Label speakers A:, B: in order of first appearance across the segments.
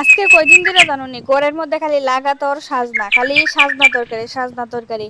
A: আজকে কয়দিন ধরে জানুনি ঘরের মধ্যে খালি লাগাতর সাজনা, খালি সাজনা তরকারি সাজনা তরকারি।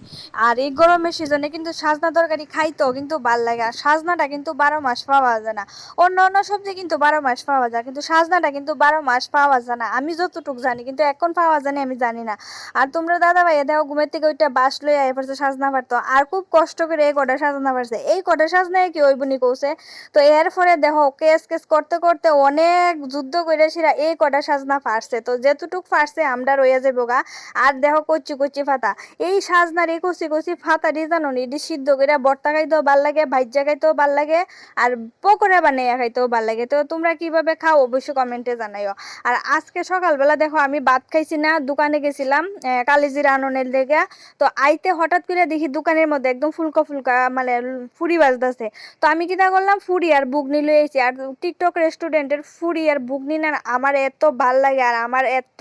A: আর এই গরমের সিজনে কিন্তু সাজনা তরকারি খাইতো কিন্তু ভালো লাগে, আর সাজনাটা কিন্তু বারো মাস পাওয়া যায় না। অন্য অন্য সবজি কিন্তু বারো মাস পাওয়া যায়, কিন্তু সাজনাটা কিন্তু বারো মাস পাওয়া যায় না। আমি যতটুকু জানি, কিন্তু এখন পাওয়া জানি আমি জানি না। আর তোমরা দাদা ভাই দেখো, ঘুমের থেকে ওইটা বাস লইয়া এরপর সাজনা পারতো, আর খুব কষ্ট করে এই কটা সাজনা পারছে। এই কটা সাজনা কি ওই বুনি কৌছে? তো এর ফলে দেখো, কেস কেস করতে করতে অনেক যুদ্ধ করে সেরা এই কটা সাজনা ফারছে। তো যেতটুক ফারছে, আমরা রইয়া যাব গা। আর দেখো কচি কচি ফাতা। এই সাজনার এই কচি কচি ফাতা দিয়ে জানো এটি সিদ্ধ করে বর্তা খাইতেও ভালো লাগে ভাজ্যা খাইতেও ভালো লাগে, আর পকোড়া বানাইয়া খাইতেও ভালো লাগে। তো তোমরা কীভাবে খাও অবশ্যই কমেন্টে জানাইও। আর আজকে সকালবেলা দেখো, আমি ভাত খাইছি না, দোকানে গেছিলাম কালিজির আননের লেগে। তো আইতে হঠাৎ করে দেখি দোকানের মধ্যে একদম ফুলকা ফুলকা মানে ফুরি বাজতেছে। তো আমি কিটা করলাম, ফুরি আর বুগনি আইছি। আর টিকটক রেস্টুরেন্টের ফুরি আর বুগনি না, আমার এত ভালো লাগে আর আমার এত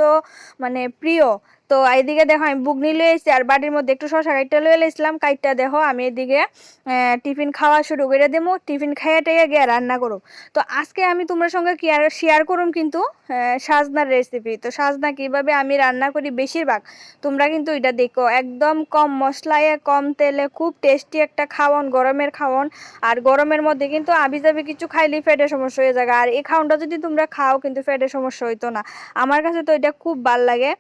A: মানে প্রিয় তো এইদিকে দেখো, আমি বুগনি লই আইছি আর বাড়ির মধ্যে একটু শশা কাইটটা লই এলাইছিলাম। কাইটটা দেখো, আমি এদিকে টিফিন খাওয়া শুরু করে দেবো টিফিন খাইয়া টাইয়া গিয়ে রান্না করুম। তো আজকে আমি তোমার সঙ্গে কি আর শেয়ার করুম কিন্তু সাজনার রেসিপি তো সাজনা কীভাবে আমি রান্না করি বেশিরভাগ, তোমরা কিন্তু এটা দেখো। একদম কম মশলায়, কম তেলে, খুব টেস্টি একটা খাওয়ান গরমের খাওয়ান আর গরমের মধ্যে কিন্তু আবি যাবি কিছু খাইলেই পেটের সমস্যা হয়ে যায় আর এই খাওয়ানটা যদি তোমরা খাও, কিন্তু পেটের সমস্যা হইতো না। আমার কাছে তো এটা খুব ভালো লাগে।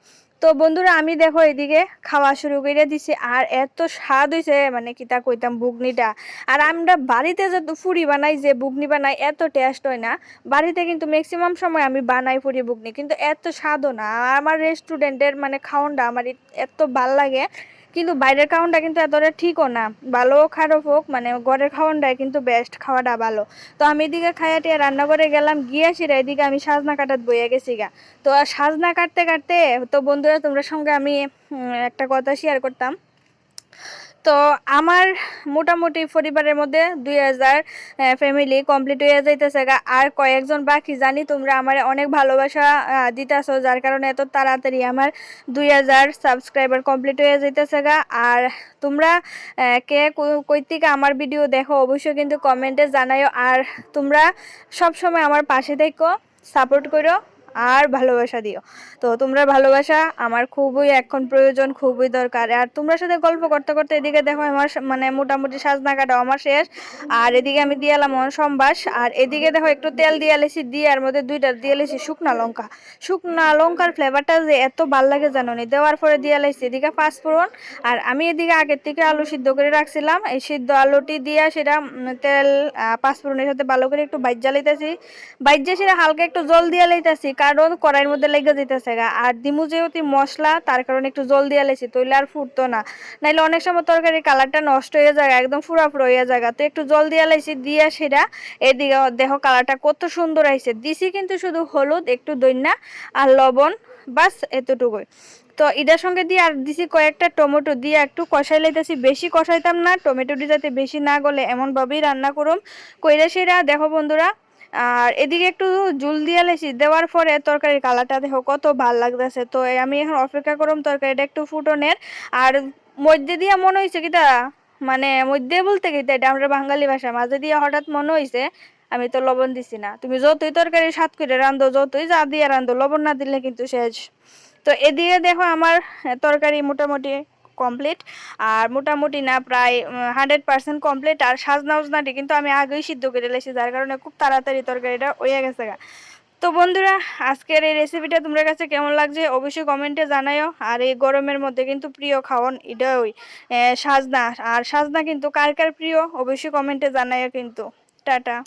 A: তো বন্ধুরা, আমি দেখো এদিকে খাওয়া শুরু করে দিছি, আর এত স্বাদ হয়েছে মানে কিতা কইতাম, বুগনিটা। আর আমরা বাড়িতে যত ফুরি বানাই, যে বুগনি বানাই, এত টেস্ট হয় না। বাড়িতে কিন্তু ম্যাক্সিমাম সময় আমি বানাই ফুরি বুগনি, কিন্তু এত স্বাদও না। আমার রেস্টুরেন্টের মানে খাওয়ানটা আমার এত ভালো লাগে। কিন্তু বাইরের খাওয়ানটা কিন্তু এতটা ঠিকও না। ভালো খারাপ হোক মানে ঘরের খাওয়ানটাই কিন্তু বেস্ট খাওয়াটা ভালো। তো আমি এদিকে খাইয়া টিয়া রান্না করে গেলাম, গিয়ে সেরা এদিকে আমি সাজনা কাটাত বইয়া গেছি গা। তো সাজনা কাটতে কাটতে, তো বন্ধুরা, তোমরা সঙ্গে আমি একটা কথা শেয়ার করতাম। তো আমার মোটামুটি পরিবারের মধ্যে দুই হাজার ফ্যামিলি কমপ্লিট হয়ে যাইতেছে আর কয়েকজন বাকি, জানি তোমরা আমার অনেক ভালোবাসা দিতেছো, যার কারণে এত তাড়াতাড়ি আমার দুই হাজার সাবস্ক্রাইবার কমপ্লিট হয়ে যাইতেছে আর তোমরা কে কই আমার ভিডিও দেখো, অবশ্যই কিন্তু কমেন্টে জানাইও। আর তোমরা সব সময় আমার পাশে থেকো সাপোর্ট করো আর ভালোবাসা দিও। তো তোমরা ভালোবাসা আমার খুবই এখন প্রয়োজন, খুবই দরকার। আর তোমরা সাথে গল্প করতে করতে এদিকে দেখো আমার মানে মোটামুটি সাজনা কাটাও আমার শেষ। আর এদিকে আমি দিয়ে এলাম সম্বাস। আর এদিকে দেখো একটু তেল দিয়ে এলেছি, দিয়ে আর মধ্যে দুইটা দিয়ে এলেছি শুকনা লঙ্কা। শুকনা লঙ্কার ফ্লেভারটা যে এত ভালো লাগে জানো নি দেওয়ার পরে দিয়ে এলাইছি এদিকে পাঁচফোড়ন। আর আমি এদিকে আগের থেকে আলু সিদ্ধ করে রাখছিলাম। এই সিদ্ধ আলুটি দিয়ে সেটা তেল পাঁচফোড়নের সাথে ভালো করে একটু বাইজা লইতেছি। বাইজা সেটা হালকা একটু জল দিয়ে লইতেছি। কারণ কড়াইয়ের মধ্যে লেগে যেতেছে গা। আর দিমু যেহেতু মশলা, তার কারণে একটু জল দিয়ে লাইছি তৈলে আর ফুটতো না। নাইলে অনেক সময় তরকারির কালারটা নষ্ট হয়ে যায়, একদম ফুরা ফুরা হয়ে যায় তো একটু জল দিয়ে লাইছি দিয়ে সেটা এদিকে দেখো কালারটা কত সুন্দর আইছে। দিছি কিন্তু শুধু হলুদ, একটু দইনা আর লবণ, বাস এতটুকুই। তো এটার সঙ্গে দিয়ে আর দিছি কয়েকটা টমেটো, দিয়ে একটু কষাই লাইতেছি। বেশি কষাইতাম না, টমেটোটি যাতে বেশি না গলে, এমনভাবেই রান্না করুম। কইরা সেরা, দেখো বন্ধুরা আর এদিকে একটু জুল দিয়ে লেছি দেওয়ার পরে তরকারির কালারটা দেখো কত ভালো লাগতেছে। তো আমি এখন অপেক্ষা করুম তরকারিটা একটু ফুটনের আর মধ্যে দিয়া মনে হয়েছে কিটা মানে মধ্যে বলতে কি এটা আমরা বাঙালি ভাষা, মাঝে দিয়ে হঠাৎ মনে হয়েছে আমি তো লবণ দিছি না। তুমি যতই তরকারি স্বাদ করে রান্ধো, যতই যা দিয়ে রান্ধো, লবণ না দিলে কিন্তু শেষ। তো এদিকে দেখো আমার তরকারি মোটামুটি কমপ্লিট আর মোটামুটি না, প্রায় হান্ড্রেড পার্সেন্ট কমপ্লিট আর সাজনা উজনাটি কিন্তু আমি আগেই সিদ্ধ করে লেছি, যার কারণে খুব তাড়াতাড়ি তরকারিটা হয়ে গেছে গা। তো বন্ধুরা, আজকের এই রেসিপিটা তোমার কাছে কেমন লাগছে অবশ্যই কমেন্টে জানাইও। আর এই গরমের মধ্যে কিন্তু প্রিয় খাওয়ান এটাই সাজনা। আর সাজনা কিন্তু কার কার প্রিয়? অবশ্যই কমেন্টে জানাইও কিন্তু। টাটা।